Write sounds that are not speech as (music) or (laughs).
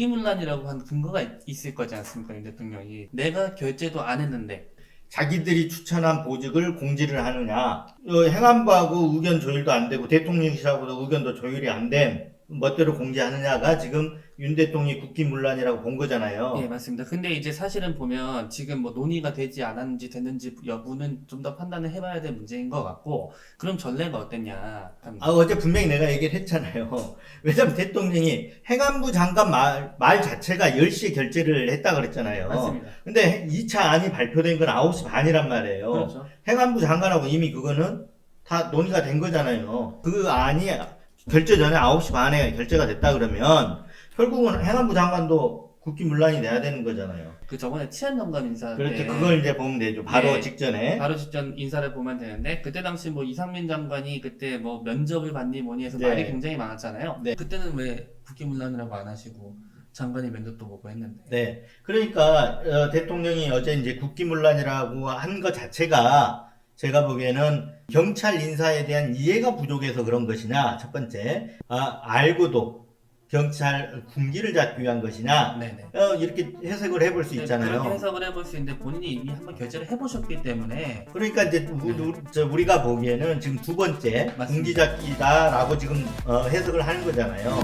국기문란이라고 한 근거가 있- 있을 거지 않습니까, 윤 대통령이. 내가 결제도 안 했는데. 자기들이 추천한 보직을 공지를 하느냐. 어, 행안부하고 의견 조율도 안 되고 대통령실하고도 의견도 조율이 안 된 멋대로 공지하느냐가 지금 윤 대통령이 국기문란이라고 본 거잖아요. 예, 맞습니다. 근데 이제 사실은 보면 지금 뭐 논의가 되지 않았는지 됐는지 여부는 좀 더 판단을 해봐야 될 문제인 것 같고, 그럼 전례가 어땠냐 합니다. 아, 어제 분명히 내가 얘기를 했잖아요. (laughs) 왜냐면 대통령이 행안부 장관 말, 말 자체가 10시에 결재를 했다 그랬잖아요. 맞습니다. 근데 2차 안이 발표된 건 9시 반이란 말이에요. 그렇죠. 행안부 장관하고 이미 그거는 다 논의가 된 거잖아요. 그 안이 결재 전에 9시 반에 결재가 됐다 그러면 결국은 행안부 장관도 국기문란이 돼야 되는 거잖아요. 그 저번에 치안정감 인사 그렇죠. 때 그걸 이제 보면 되죠. 바로 네. 직전에. 바로 직전 인사를 보면 되는데 그때 당시 뭐 이상민 장관이 그때 뭐 면접을 받니 뭐니 해서 네. 말이 굉장히 많았잖아요. 네. 그때는 왜 국기문란이라고 안 하시고 장관이 면접도 보고 했는데. 네. 그러니까 어, 대통령이 어제 이제 국기문란이라고 한 것 자체가 제가 보기에는 경찰 인사에 대한 이해가 부족해서 그런 것이냐 첫 번째 아, 알고도 경찰 군기를 잡기 위한 것이냐 네네. 어, 이렇게 해석을 해볼 수 네, 있잖아요. 그렇게 해석을 해볼 수 있는데 본인이 이미 한번 결제를 해보셨기 때문에 그러니까 이제 우, 우, 저 우리가 보기에는 지금 두 번째 맞습니다. 군기 잡기다라고 지금 어, 해석을 하는 거잖아요.